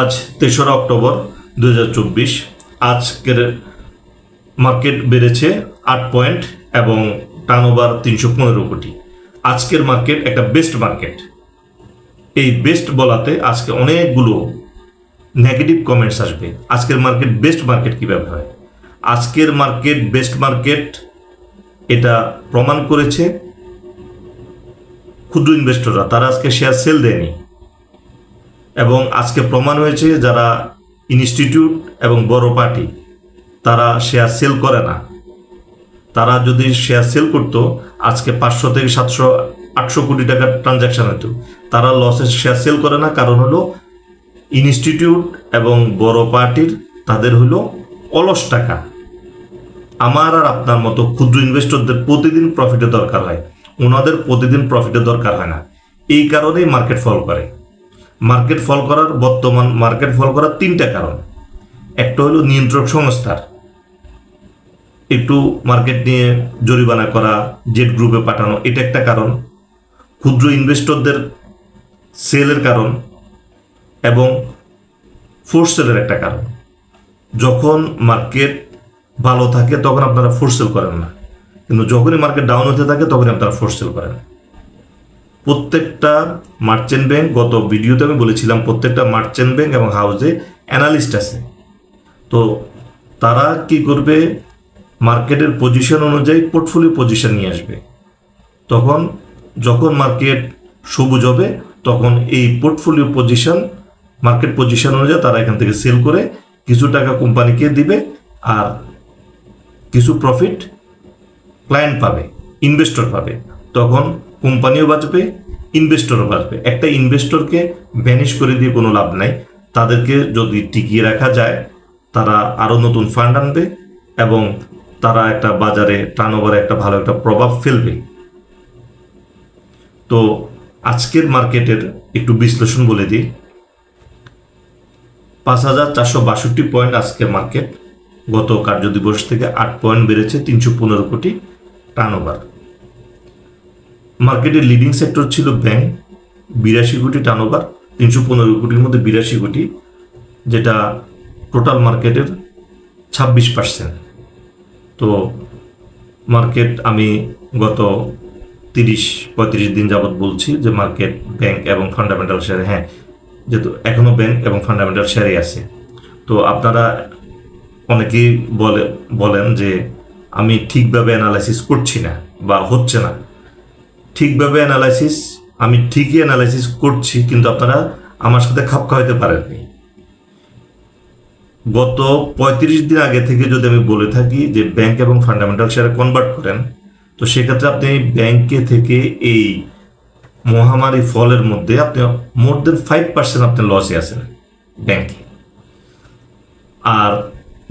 আজ তেসরা অক্টোবর দু হাজার চব্বিশ। আজকের মার্কেট বেড়েছে আট পয়েন্ট এবং টার্নওভার তিনশো পনেরো কোটি। আজকের মার্কেট একটা বেস্ট মার্কেট। এই বেস্ট বলাতে আজকে অনেকগুলো নেগেটিভ কমেন্টস আসবে। আজকের মার্কেট বেস্ট মার্কেট কীভাবে হয়? আজকের মার্কেট বেস্ট মার্কেট এটা প্রমাণ করেছে ক্ষুদ্র ইনভেস্টররা তারা আজকে শেয়ার সেল দেয়নি। এবং আজকে প্রমাণ হয়েছে যারা ইনস্টিটিউট এবং বড় পার্টি, তারা শেয়ার সেল করে না। তারা যদি শেয়ার সেল করতো, আজকে পাঁচশো থেকে সাতশো, আটশো কোটি টাকার ট্রানজ্যাকশন হতো। তারা লসের শেয়ার সেল করে না, কারণ হলো ইনস্টিটিউট এবং বড় পার্টির, তাদের হলো অলস টাকা। আমার আর আপনার মতো ক্ষুদ্র ইনভেস্টরদের প্রতিদিন প্রফিটের দরকার হয়। ওনাদের প্রতিদিন প্রফিটের দরকার হয় না। এই কারণেই মার্কেট ফল করে। মার্কেট ফল করার, বর্তমান মার্কেট ফল করার তিনটা কারণ। একটা হলো নিয়ন্ত্রক সংস্থার। একটু মার্কেট নিয়ে জরিমানা করা জেট গ্রুপে পাঠানো, এটা একটা কারণ। ক্ষুদ্র ইনভেস্টরদের সেলের কারণ এবং ফোর্স সেলের একটা কারণ। যখন মার্কেট ভালো থাকে, তখন আপনারা ফোর্স সেল করেন না। কিন্তু যখনই মার্কেট ডাউন হতে থাকে, তখনই আপনারা ফোর্স সেল করেন। প্রত্যেকটা মার্চেন্ট ব্যাংক গত ভিডিওতে আমি বলেছিলাম, প্রত্যেকটা মার্চেন্ট ব্যাংক এবং হাউসে অ্যানালিস্ট আছে। তো তারা কি করবে? মার্কেটের পজিশন অনুযায়ী পোর্টফোলিও পজিশন নিয়ে আসবে। তখন যখন মার্কেট সবুজ হবে, তখন এই পোর্টফোলিও পজিশন মার্কেট পজিশন অনুযায়ী তারা এখান থেকে সেল করে কিছু টাকা কোম্পানিকে দিবে আর কিছু প্রফিট ক্লায়েন্ট পাবে ইনভেস্টর পাবে। তখন কোম্পানিও বাঁচবে ইনভেস্টরও বাঁচবে। একটা ইনভেস্টরকে ভ্যানিশ করে দিয়ে কোনো লাভ নাই। তাদেরকে যদি টিকিয়ে রাখা যায়, তারা আরও নতুন ফান্ড আনবে এবং তারা একটা বাজারে টার্নওভারে একটা ভালো একটা প্রভাব ফেলবে। তো আজকের মার্কেটের একটু বিশ্লেষণ বলে দিই। পাঁচ হাজার চারশো বাষট্টি পয়েন্ট আজকের মার্কেট। গত কার্যদিবস থেকে আট পয়েন্ট বেড়েছে তিনশো পনেরো কোটি টার্নওভার মার্কেটের লিডিং সেক্টর ছিল ব্যাংক বিরাশি কোটি টার্নওভার তিনশো পনেরো কোটির মধ্যে বিরাশি কোটি, যেটা টোটাল মার্কেটের ছাব্বিশ পার্সেন্ট তো মার্কেট আমি গত তিরিশ, পঁয়ত্রিশ দিন যাবৎ বলছি যে মার্কেট ব্যাংক এবং ফান্ডামেন্টাল শেয়ারে হ্যাঁ যেহেতু এখনও ব্যাংক এবং ফান্ডামেন্টাল শেয়ারে আছে। তো আপনারা অনেকেই বলে, বলেন যে আমি ঠিকভাবে অ্যানালাইসিস করছি না বা হচ্ছে না। ঠিকভাবে অ্যানালাইসিস আমি ঠিকই অ্যানালাইসিস করছি, কিন্তু আপনারা আমার সাথে খাপ খাওয়াইতে পারেননি। গত পঁয়ত্রিশ দিন আগে থেকে যদি আমি বলে থাকি যে ব্যাংক এবং ফান্ডামেন্টাল শেয়ারে কনভার্ট করেন, তো সেক্ষেত্রে আপনি ব্যাংকে থেকে এই মহামারী ফলের মধ্যে আপনি মোর দেন ফাইভ পার্সেন্ট আপনি লসে আছেন ব্যাংকে আর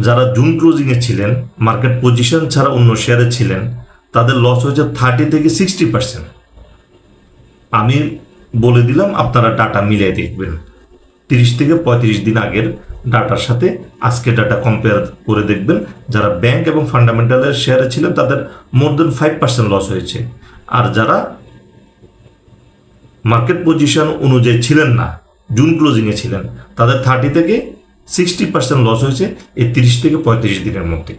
যারা জুন ক্লোজিংয়ে ছিলেন মার্কেট পজিশন ছাড়া অন্য শেয়ারে ছিলেন, তাদের লস হয়েছে থার্টি থেকে সিক্সটি পার্সেন্ট আমি বলে দিলাম, আপনারা ডাটা মিলিয়ে দেখবেন। তিরিশ থেকে পঁয়ত্রিশ দিন আগের ডাটার সাথে আজকে ডাটা কম্পেয়ার করে দেখবেন। যারা ব্যাংক এবং ফান্ডামেন্টালের শেয়ারে ছিলেন, তাদের more than five percent loss হয়েছে। আর যারা মার্কেট পজিশন অনুযায়ী ছিলেন না জুন ক্লোজিংয়ে ছিলেন, তাদের থার্টি থেকে সিক্সটি পার্সেন্ট লস হয়েছে এই তিরিশ থেকে পঁয়ত্রিশ দিনের মধ্যে।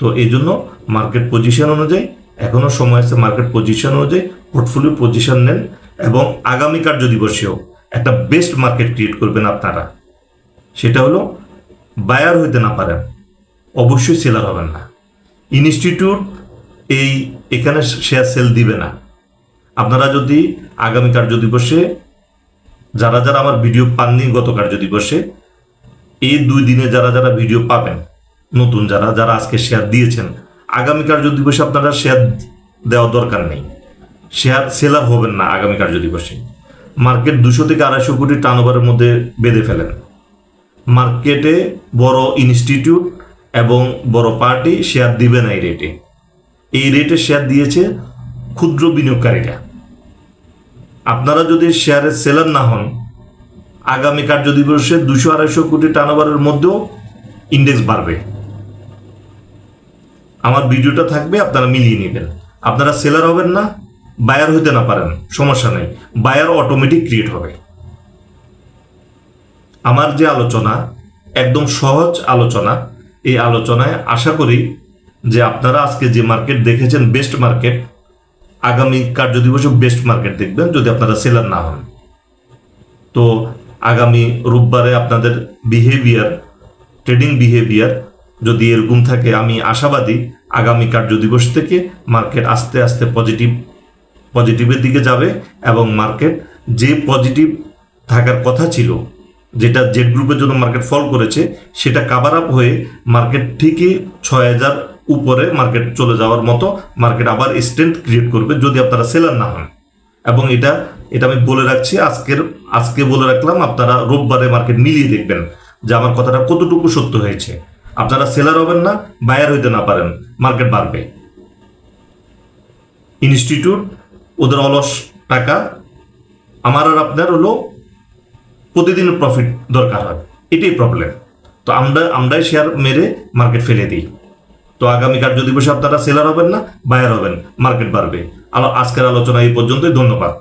তো এই জন্য মার্কেট পজিশন অনুযায়ী এখনও সময় আছে মার্কেট পজিশন অনুযায়ী পোর্টফোলিও পজিশন নেন এবং আগামী কার্যদিবসেও একটা বেস্ট মার্কেট ক্রিয়েট করবেন আপনারা। সেটা হলো বায়ার হইতে না পারেন, অবশ্যই সেলার হবেন না। ইনস্টিটিউট এই এখানে শেয়ার সেল দিবে না। আপনারা যদি আগামী কার্যদিবসে, যারা যারা আমার ভিডিও পাননি গত কার্যদিবসে, এই দুই দিনে যারা যারা ভিডিও পাবেন, নতুন যারা যারা আজকে শেয়ার দিয়েছেন, আগামী কার্যদিবসে আপনারা শেয়ার দেওয়ার দরকার নেই। শেয়ার সেলার হবেন না আগামী কার্যদিবসে। মার্কেট দুশো থেকে আড়াইশো কোটি টার্নওভারের মধ্যে বেঁধে ফেলেন। মার্কেটে বড় ইনস্টিটিউট এবং বড় পার্টি শেয়ার দিবে না এই রেটে। এই রেটে শেয়ার দিয়েছে ক্ষুদ্র বিনিয়োগকারীরা। আপনারা যদি শেয়ারের সেলার না হন, আগামী কার্যদিবসে দুশো আড়াইশো কোটি টার্নওভারের মধ্যেও ইন্ডেক্স বাড়বে। আমার ভিডিওটা থাকবে, আপনারা মিলিয়ে নেবেন। আপনারা সেলার হবেন না বায়ার হইতে না পারেন, সমস্যা নেই। বায়ার অটোমেটিক ক্রিয়েট হবে। আমার যে আলোচনা, একদম সহজ আলোচনা, এই আলোচনায় আশা করি যে আপনারা আজকে যে মার্কেট দেখেছেন বেস্ট মার্কেট আগামী কার্যদিবসে বেস্ট মার্কেট দেখবেন, যদি আপনারা সেলার না হন। তো আগামী রোববারে আপনাদের বিহেভিয়ার ট্রেডিং বিহেভিয়ার যদি এরকম থাকে, আমি আশাবাদী আগামী কার্যদিবস থেকে মার্কেট আস্তে আস্তে পজিটিভ পজিটিভের দিকে যাবে এবং মার্কেট যে পজিটিভ থাকার কথা ছিল, যেটা জেড গ্রুপের জন্য মার্কেট ফল করেছে, সেটা কাভার আপ হয়ে মার্কেট ঠিকই ছয় হাজার উপরে মার্কেট চলে যাওয়ার মতো মার্কেট আবার স্ট্রেংথ ক্রিয়েট করবে যদি আপনারা সেলার না হন। এবং এটা এটা আমি বলে রাখছি, আজকের, আজকে বলে রাখলাম, আপনারা রোববারে মার্কেট মিলিয়ে দেখবেন যে আমার কথাটা কতটুকু সত্য হয়েছে। আপনারা সেলার হবেন না বায়ার হইতে না পারেন মার্কেট বাড়বে। ইনস্টিটিউট ওদের অলস টাকা, আমার আর আপনার হলো প্রতিদিনের প্রফিট দরকার হয়। এটাই প্রবলেম তো আমরা, আমরাই শেয়ার মেরে মার্কেট ফেলে দিই। তো আগামী কার্য দিবসে আপনারা সেলার হবেন না বায়ার হবেন মার্কেট বাড়বে। আলো, আজকের আলোচনা এই পর্যন্তই, ধন্যবাদ।